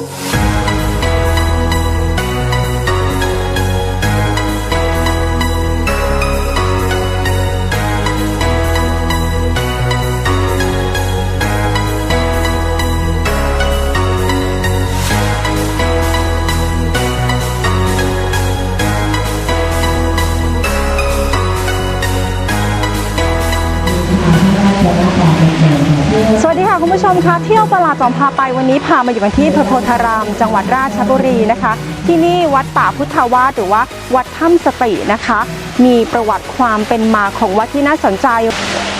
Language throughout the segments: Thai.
ส เที่ยวตลาดจอมพาไปวันนี้พามาอยู่กันที่พระโพธาราม จังหวัดราชบุรีนะคะ ที่นี่วัดป่าพุทธวาสหรือว่าวัดถ้ำสตินะคะ มีประวัติความเป็นมาของวัดที่น่าสนใจ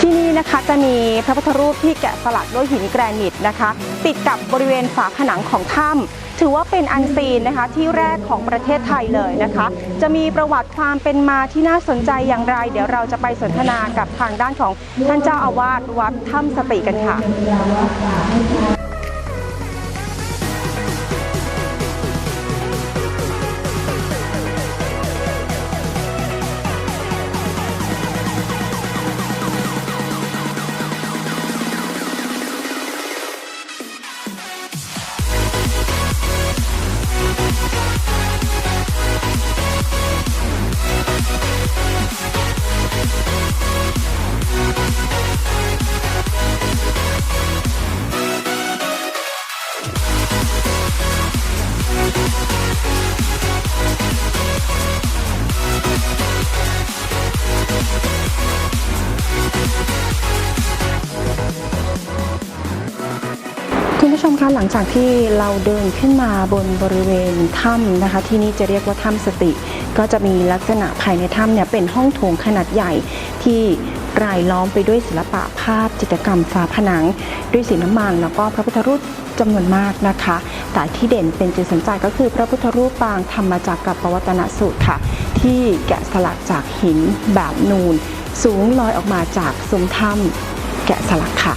ที่นี่นะคะจะมีพระพุทธรูปที่แกะสลักด้วยหินแกรนิตนะคะ ติดกับบริเวณฝาผนังของถ้ำ ถือว่าเป็นอันซีนนะคะที่แรกของประเทศไทยเลยนะคะ จะมีประวัติความเป็นมาที่น่าสนใจอย่างไร เดี๋ยวเราจะไปสนทนากับทางด้านของท่านเจ้าอาวาสวัดถ้ำสติกันค่ะ จากที่เราเดินขึ้นมาบนบริเวณถ้ำนะคะ ที่นี่จะเรียกว่าถ้ำสติ ก็จะมีลักษณะภายในถ้ำเนี่ยเป็นห้องโถงขนาดใหญ่ที่รายล้อมไปด้วยศิลปะภาพจิตรกรรมฝาผนัง ด้วยสีน้ำมันแล้วก็พระพุทธรูปจำนวนมากนะคะ แต่ที่เด่นเป็นจุดสนใจก็คือพระพุทธรูปปางธรรมจักรกับปวัตนสูตรค่ะ ที่แกะสลักจากหินแบบนูน สูงลอยออกมาจากซุ้มถ้ำแกะสลักค่ะ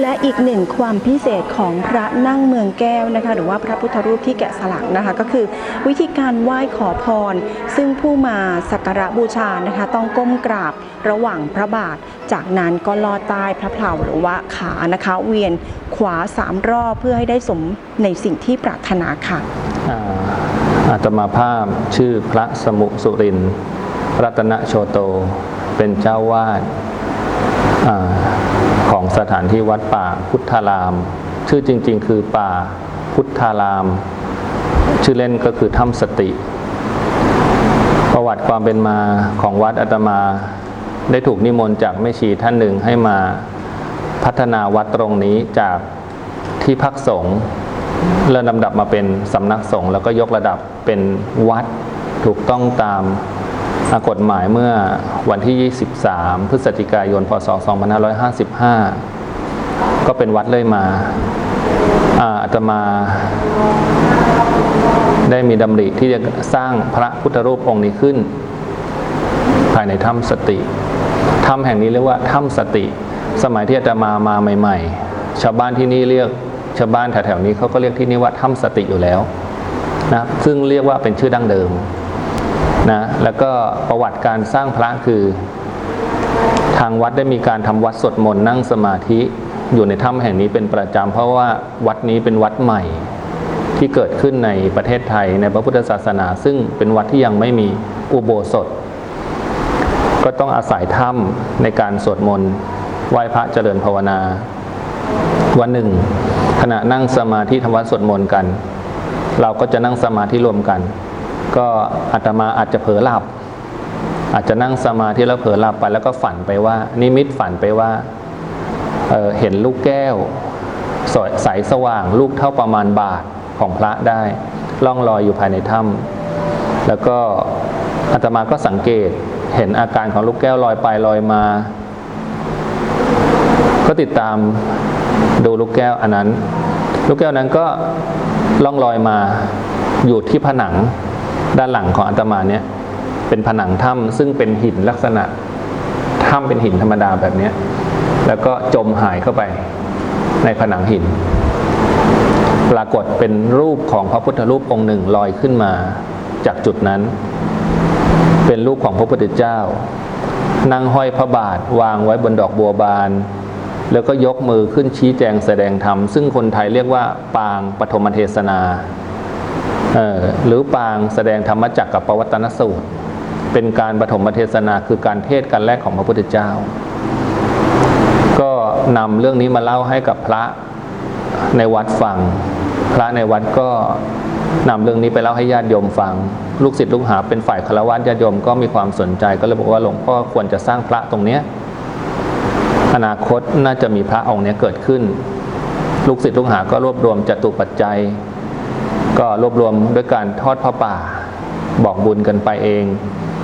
และอีกหนึ่งความพิเศษของพระนั่งเมืองแก้วนะคะ หรือว่าพระพุทธรูปที่แกะสลักนะคะ ก็คือวิธีการไหว้ขอพร ซึ่งผู้มาสักการะบูชานะคะ ต้องก้มกราบระหว่างพระบาท จากนั้นก็ลอดใต้พระเพลาหรือว่าขานะคะ เวียนขวาสามรอบเพื่อให้ได้สมในสิ่งที่ปรารถนาค่ะอาตมาภาพชื่อพระสมุสุรินรัตนโชโต เป็นเจ้าวาดอา ของสถานที่วัดป่าพุทธาราม ชื่อจริง ๆ คือป่าพุทธาราม ชื่อเล่นก็คือถ้ำสติ ประวัติความเป็นมาของวัดอาตมา ได้ถูกนิมนต์จากแม่ชีท่านหนึ่งให้มาพัฒนาวัดตรงนี้จากที่พักสงฆ์เริ่มลำดับมาเป็นสำนักสงฆ์แล้วก็ยกระดับเป็นวัดถูกต้องตาม กฎหมายเมื่อวันที่ 23 พฤศจิกายน พศ 2555 ก็เป็นวัดเลยมาอาอาตมาได้มีดำริที่จะสร้างพระพุทธรูปองค์นี้ขึ้น ภายในถ้ำสติ ถ้ำแห่งนี้เรียกว่าถ้ำสติ สมัยที่อาตมามาใหม่ ๆ ชาวบ้านที่นี่เรียกชาวบ้านแถวๆนี้เขาก็เรียกที่นี่ว่าถ้ำสติอยู่แล้วนะซึ่งเรียกว่าเป็นชื่อดั้งเดิม นะแล้วก็ประวัติการสร้างพระคือ ทางวัดได้มีการทำวัดสวดมนต์นั่งสมาธิอยู่ในถ้ำแห่งนี้เป็นประจำเพราะว่าวัดนี้เป็นวัดใหม่ที่เกิดขึ้นในประเทศไทยในพระพุทธศาสนา ซึ่งเป็นวัดที่ยังไม่มีอุโบสถ ก็ต้องอาศัยถ้ำในการสวดมนต์ไหว้พระเจริญภาวนา วันหนึ่ง ขณะนั่งสมาธิทำวัดสวดมนต์กัน เราก็จะนั่งสมาธิรวมกัน ก็อาตมาอาจจะเผลอหลับ อาจจะนั่งสมาธิแล้วเผลอหลับไปแล้วก็ฝันไปว่า นิมิตฝันไปว่าเเห็นลูกแก้วสใสสว่างลูกเท่าประมาณบาทของพระได้ ล่องลอยอยู่ภายในถ้ำแล้วก็อาตมาก็สังเกตเห็นอาการของลูกแก้วลอยไปลอยมา ก็ติดตามดูลูกแก้วอันนั้น ลูกแก้วนั้นก็ล่องลอยมาอยู่ที่ผนัง ด้านหลังของอาตมาเนี่ยเป็นผนังถ้ำซึ่งเป็นหินลักษณะถ้ำเป็นหินธรรมดาแบบนี้แล้วก็จมหายเข้าไปในผนังหิน ปรากฏเป็นรูปของพระพุทธรูปองค์หนึ่งลอยขึ้นมาจากจุดนั้น เป็นรูปของพระพุทธเจ้า นั่งห้อยพระบาทวางไว้บนดอกบัวบาน แล้วก็ยกมือขึ้นชี้แจงแสดงธรรม ซึ่งคนไทยเรียกว่าปางปฐมเทศนา หรือปางแสดงธรรมจักรกับปวัตนสูตร เป็นการปฐมเทศนาคือการเทศกันแรกของพระพุทธเจ้า ก็นำเรื่องนี้มาเล่าให้กับพระในวัดฟัง พระในวัดก็นำเรื่องนี้ไปเล่าให้ญาติโยมฟัง ลูกศิษย์ลูกหาเป็นฝ่ายคารวะญาติโยมก็มีความสนใจก็เลยบอกว่าหลวงพ่อควรจะสร้างพระตรงเนี้ยอนาคตน่าจะมีพระองค์เนี้ยเกิดขึ้น ลูกศิษย์ลูกหาก็รวบรวมจตุปัจจัย ก็รวบรวมด้วยการทอดพระป่า บอกบุญกันไปเอง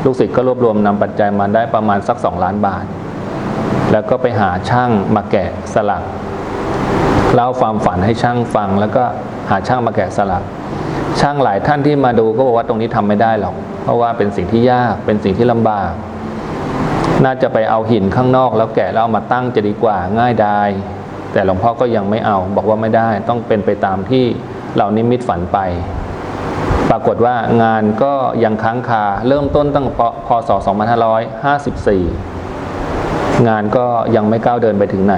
ลูกศิษย์ก็รวบรวมนำปัจจัยมาได้ประมาณสักสองล้านบาท แล้วก็ไปหาช่างมาแกะสลักเล่าความฝันให้ช่างฟัง แล้วก็หาช่างมาแกะสลัก ช่างหลายท่านที่มาดูก็บอกว่าตรงนี้ทำไม่ได้หรอก เพราะว่าเป็นสิ่งที่ยากเป็นสิ่งที่ลำบาก น่าจะไปเอาหินข้างนอก แล้วแกะแล้วเอามาตั้งจะดีกว่าง่ายดายแต่หลวงพ่อก็ยังไม่เอา บอกว่าไม่ได้ต้องเป็นไปตามที่ เรานิมิตฝันไป ปรากฏว่างานก็ยังค้างคาเริ่มต้นตั้งปพศ 2554 งานก็ยังไม่ก้าวเดินไปถึงไหน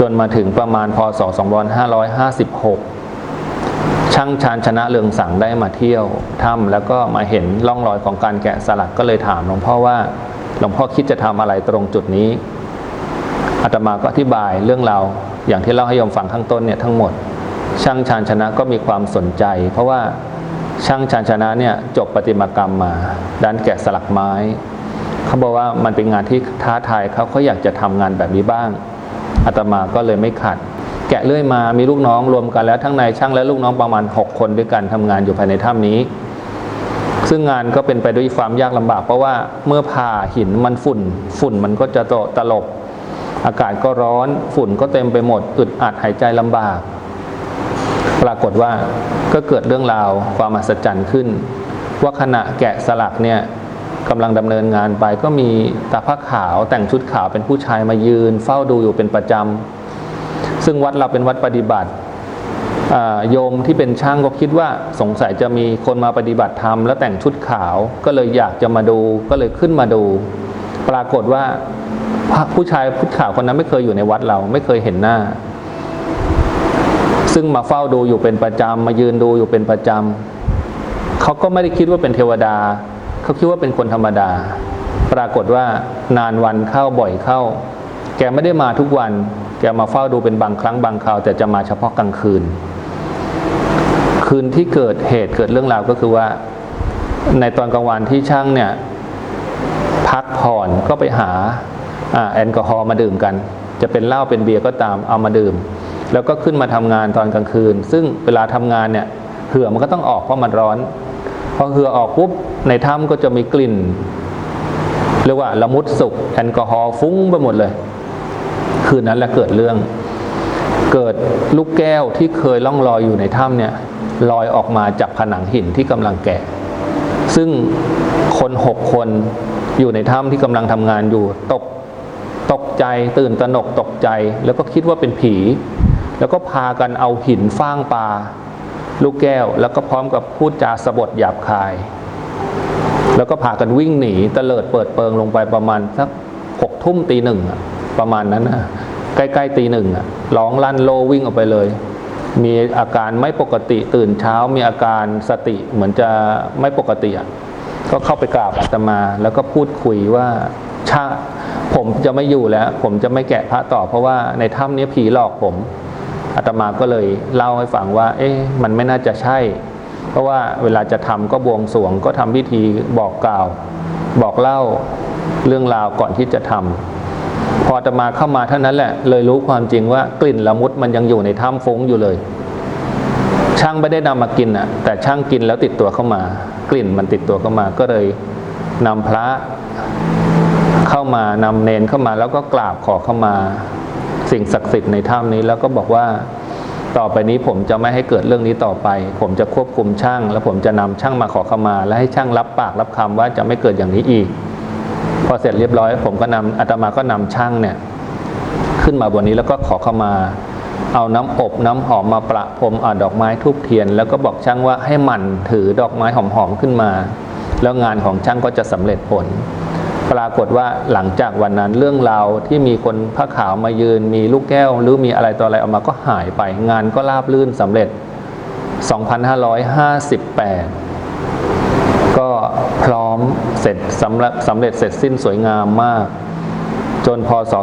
จนมาถึงประมาณพศ 2556 ช่างชาญชนะเรืองสังได้มาเที่ยวถ้ำแล้วก็มาเห็นร่องรอยของการแกะสลักก็เลยถามหลวงพ่อว่าหลวงพ่อคิดจะทำอะไรตรงจุดนี้อาตมาก็อธิบายเรื่องราวอย่างที่เล่าให้โยมฟังข้างต้นเนี่ยทั้งหมด ช่างชาญชนะก็มีความสนใจ เพราะว่าช่างชาญชนะเนี่ยจบประติมากรรมมาด้านแกะสลักไม้ เขาบอกว่ามันเป็นงานที่ท้าทายเขาเขาอยากจะทำงานแบบนี้บ้างอาตมาก็เลยไม่ขัด แกะเลื่อยมามีลูกน้องรวมกันแล้วทั้งนายช่างและลูกน้องประมาณ 6 คนด้วยกันทำงานอยู่ภายในถ้ำนี้ ซึ่งงานก็เป็นไปด้วยความยากลำบาก เพราะว่าเมื่อผ่าหินมันฝุ่น ฝุ่นมันก็จะตลบ อากาศก็ร้อน ฝุ่นก็เต็มไปหมดอึดอัดหายใจลำบาก ปรากฏว่าก็เกิดเรื่องราวความมหัศจรรย์ขึ้น ว่าขณะแกะสลักเนี่ยกำลังดำเนินงานไปก็มีตาผ้าขาวแต่งชุดขาวเป็นผู้ชายมายืน เฝ้าดูอยู่เป็นประจำ ซึ่งวัดเราเป็นวัดปฏิบัติโยมที่เป็นช่างก็คิดว่าสงสัยจะมีคนมาปฏิบัติธรรมแล้วแต่งชุดขาวก็เลยอยากจะมาดูก็เลยขึ้นมาดู ปรากฏว่าผู้ชายผู้ขาวคนนั้นไม่เคยอยู่ในวัดเราไม่เคยเห็นหน้า ซึ่งมาเฝ้าดูอยู่เป็นประจำมายืนดูอยู่เป็นประจำเขาก็ไม่ได้คิดว่าเป็นเทวดา เขาคิดว่าเป็นคนธรรมดา ปรากฏว่านานวันเข้าบ่อยเข้า แกไม่ได้มาทุกวัน แกมาเฝ้าดูเป็นบางครั้งบางคราว แต่จะมาเฉพาะกลางคืน คืนที่เกิดเหตุเกิดเรื่องราวก็คือว่า ในตอนกลางวันที่ช่างเนี่ยพักผ่อนก็ไปหาอแอลกอฮอล์มาดื่มกัน จะเป็นเหล้าเป็นเบียร์ก็ตามเอามาดื่ม แล้วก็ขึ้นมาทำงานตอนกลางคืน ซึ่งเวลาทำงานเนี่ยเหือมันก็ต้องออกเพราะมันร้อนพอเหือออกปุ๊บในถ้ำก็จะมีกลิ่นเรียกว่าละมุดสุกแอลกอฮอล์ฟุ้งไปหมดเลย คืนนั้นแหละเกิดเรื่อง เกิดลูกแก้วที่เคยล่องลอยอยู่ในถ้ำเนี่ยลอยออกมาจากผนังหินที่กำลังแกะ ซึ่งคนหกคนอยู่ในถ้ำที่กำลังทำงานอยู่ ตกตกใจตื่นตระหนกตกใจ แล้วก็คิดว่าเป็นผี แล้วก็พากันเอาหินฟ้างปลาลูกแก้ว แล้วก็พร้อมกับพูดจาสบทหยาบคาย แล้วก็พากันวิ่งหนีเตลิดเปิดเปิงลงไปประมาณสักหกทุ่มตีหนึ่งประมาณนั้นนะใกล้ๆตีหนึ่งอะร้องลั่นโลวิ่งออกไปเลย มีอาการไม่ปกติตื่นเช้ามีอาการสติเหมือนจะไม่ปกติอะก็เข้าไปกราบอาตมา แล้วก็พูดคุยว่าชาผมจะไม่อยู่แล้ว ผมจะไม่แกะพระต่อเพราะว่าในถ้ำนี้ผีหลอกผม อาตมาก็เลยเล่าให้ฟังว่า เอ๊ะมันไม่น่าจะใช่ เพราะว่าเวลาจะทำก็บวงสรวงก็ทำพิธีบอกกล่าว บอกเล่าเรื่องราวก่อนที่จะทำพออาตมาเข้ามาเท่านั้นแหละ เลยรู้ความจริงว่ากลิ่นละมุดมันยังอยู่ในถ้ำฟุ้งอยู่เลย ช่างไม่ได้นำมากินอะ แต่ช่างกินแล้วติดตัวเข้ามากลิ่นมันติดตัวเข้ามาก็เลยนำพระเข้ามานำเนนเข้ามาแล้วก็กราบขอเข้ามา สิ่งศักดิ์สิทธิ์ในถ้ำนี้แล้วก็บอกว่าต่อไปนี้ผมจะไม่ให้เกิดเรื่องนี้ต่อไป ผมจะควบคุมช่าง แล้วผมจะนำช่างมาขอเข้ามา และให้ช่างรับปากรับคำว่าจะไม่เกิดอย่างนี้อีก พอเสร็จเรียบร้อย ผมก็นำอาตมาก็นำช่างเนี่ยขึ้นมาบนนี้แล้วก็ขอเข้ามา เอาน้ำอบน้ำหอมมาประพรมอดอกไม้ทูบเทียน แล้วก็บอกช่างว่าให้หมั่นถือดอกไม้หอมๆขึ้นมา แล้วงานของช่างก็จะสำเร็จผล ปรากฏว่าหลังจากวันนั้นเรื่องราวที่มีคนผ้าขาวมายืน มีลูกแก้ว หรือมีอะไรต่ออะไรออกมาก็หายไป งานก็ราบรื่นสำเร็จ 2558 ก็พร้อมเสร็จสำเร็จสำเร็จเสร็จสิ้นสวยงามมาก จนพศ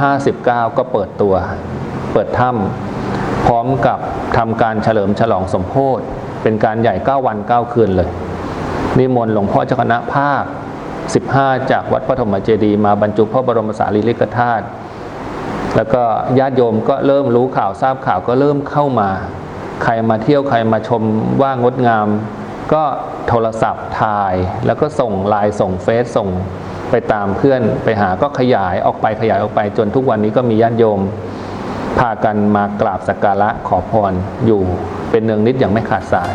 2559 ก็เปิดตัว เปิดถ้ำพร้อมกับทำการเฉลิมฉลองสมโพธเป็นการใหญ่ 9 วัน 9 คืนเลย นิมนต์หลวงพ่อเจ้าคณะภาค 15 จากวัดพระธรรมเจดี มาบรรจุพระบรมสารีริกธาตุแล้วก็ญาติโยมก็เริ่มรู้ข่าวทราบข่าวก็เริ่มเข้ามา ใครมาเที่ยวใครมาชมว่างดงาม ก็โทรศัพท์ถ่าย แล้วก็ส่งไลน์ส่งเฟซส่งไปตามเพื่อนไปหาก็ขยายออกไปขยายออกไปจนทุกวันนี้ก็มีญาติโยม พากันมากราบสักการะขอพรอยู่เป็นเนืองนิดอย่างไม่ขาดสาย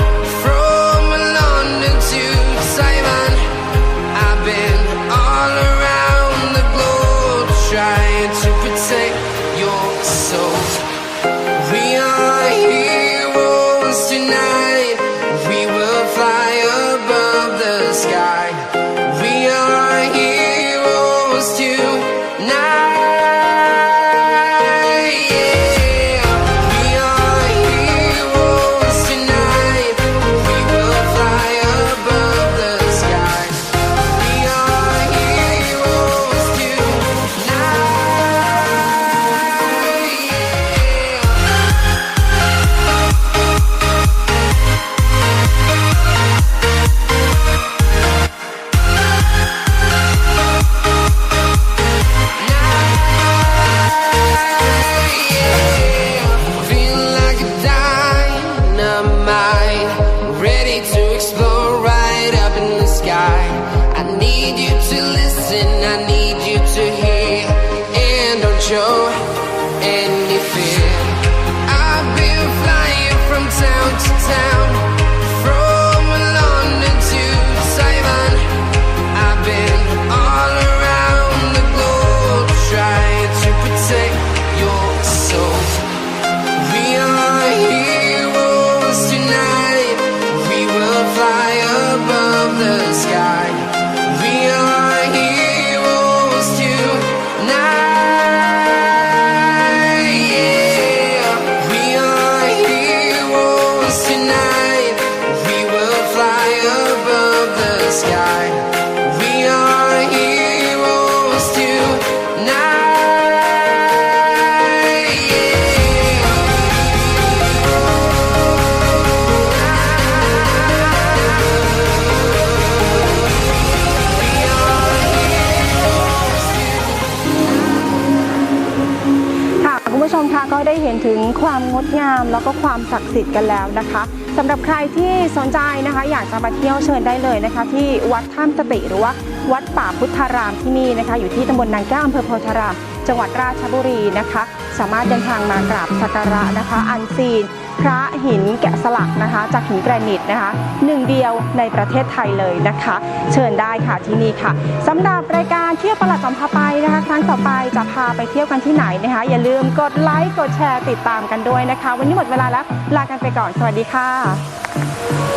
คุณผู้ชมคะก็ได้เห็นถึงความงดงามแล้วก็ความศักดิ์สิทธิ์กันแล้วนะคะสำหรับใครที่สนใจนะคะ อยากจะมาเที่ยวเชิญได้เลยนะคะ ที่วัดถ้ำสติหรือว่าวัดป่าพุทธารามที่นี่นะคะ อยู่ที่ตำบลนางแก้วอำเภอโพธาราม จังหวัดราชบุรีนะคะ สามารถเดินทางมากราบสักการะนะคะ อันซีน พระหินแกะสลักนะคะ จากหินแกรนิตนะคะหนึ่งเดียวในประเทศไทยเลยนะคะ เชิญได้ค่ะที่นี่ค่ะสำหรับรายการเที่ยวประหลัดจอมพาไปนะคะ ครั้งต่อไปจะพาไปเที่ยวกันที่ไหนนะคะ อย่าลืมกดไลค์กดแชร์ติดตามกันด้วยนะคะ วันนี้หมดเวลาแล้วลากันไปก่อนสวัสดีค่ะ